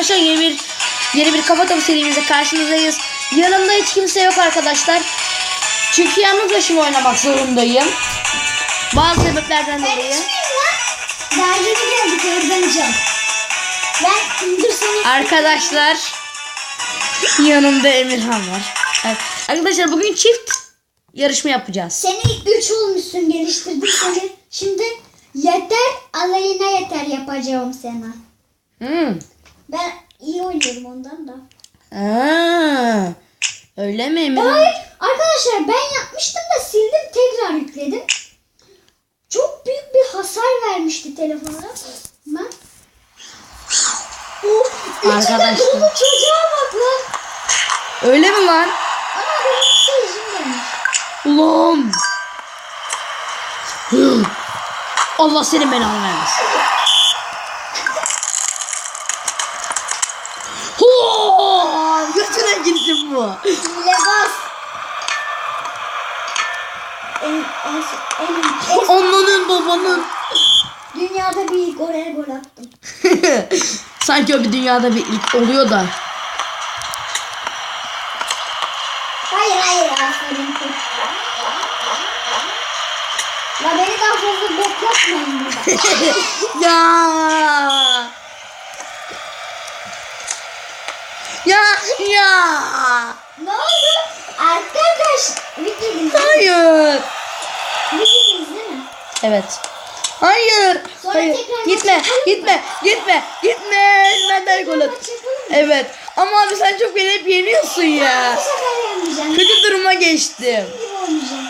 Arkadaşlar yeni bir yeni bir kafa topu serimizde karşınızdayız. Yanımda hiç kimse yok arkadaşlar. Çünkü yalnız başıma oynamak zorundayım. Bazı sebeplerden dolayı. yeni geldik öğreneceğim. Ben seni. Arkadaşlar yanımda Emirhan var. Evet. Arkadaşlar bugün çift yarışma yapacağız. Seni 3 olmuşsun geliştirdim seni. Şimdi yeter alayına yeter yapacağım sana. Hmm. Ben iyi oynuyorum ondan da. Aa, öyle mi Emirhan? Hayır arkadaşlar ben yapmıştım da sildim tekrar yükledim. Çok büyük bir hasar vermişti telefona. Ben. Oh, Arkadaşlar. Dolu çocuğa bak lan. Öyle mi lan? Ana benim sözüm gelmiş. Ulan. Allah senin belanı vermesin. Hoo! Götüne bu. Lebas. En, en, en, en, Ananın babanın. dünyada bir ilk oraya gol attım. Sanki o bir dünyada bir ilk oluyor da. Hayır hayır aferin. La beni daha fazla bok yapmayın burada. ya. Ya ya. ne oldu? Arkadaş bitirdiniz. Hayır. Değil mi? Evet. Hayır. Sonra Hayır. tekrar Gitme. maç yapalım Gitme. Gitme. Gitme. Benden gol at. Evet. Ama abi sen çok beni hep yeniyorsun ya. Bu sefer yenmeyeceğim. Kötü duruma geçtim. gibi oynayacağım.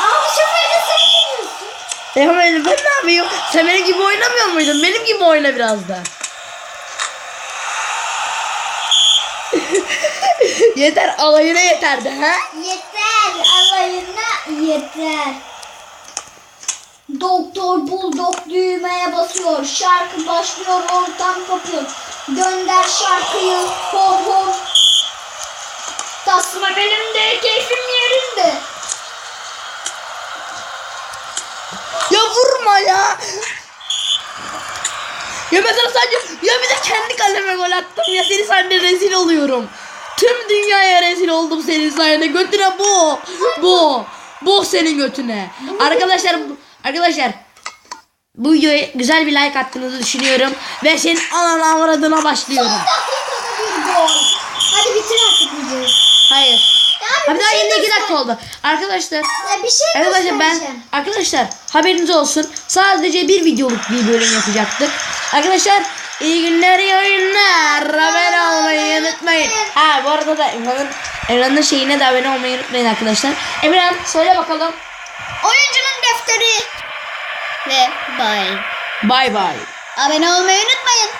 Aa bu sefer de sen yeniyorsun. E ben ben ne yapayım? Sen benim gibi oynamıyor muydun? Benim gibi oyna biraz da. yeter alayına yeterdi ha? Yeter alayına yeter. Doktor buldok düğmeye basıyor. Şarkı başlıyor ortam kopuyor. Gönder şarkıyı hor hor. Tasma belimde keyfim yerinde. Ya vurma ya. Ya ben sana sadece ya bir de kendi kaleme gol attım ya seni sayende rezil oluyorum. Tüm dünyaya rezil oldum senin sayende. Götüne bu. Bu. Bu senin götüne. Arkadaşlar arkadaşlar bu videoya güzel bir like attığınızı düşünüyorum ve senin anana avradına başlıyorum. Hadi bitir artık videoyu. Hayır. Abi bir daha şey yeni dakika oldu. Arkadaşlar Ya bir şey Arkadaşlar ben arkadaşlar haberiniz olsun. Sadece bir videoluk bir bölüm yapacaktık. Arkadaşlar iyi günler iyi oyunlar. Abone olmayı unutmayın. Ha bu arada da Emre'nin Emre'nin şeyine de abone olmayı unutmayın arkadaşlar. Emre söyle bakalım. Oyuncunun defteri. Ve bye. Bay bay. Abone olmayı unutmayın.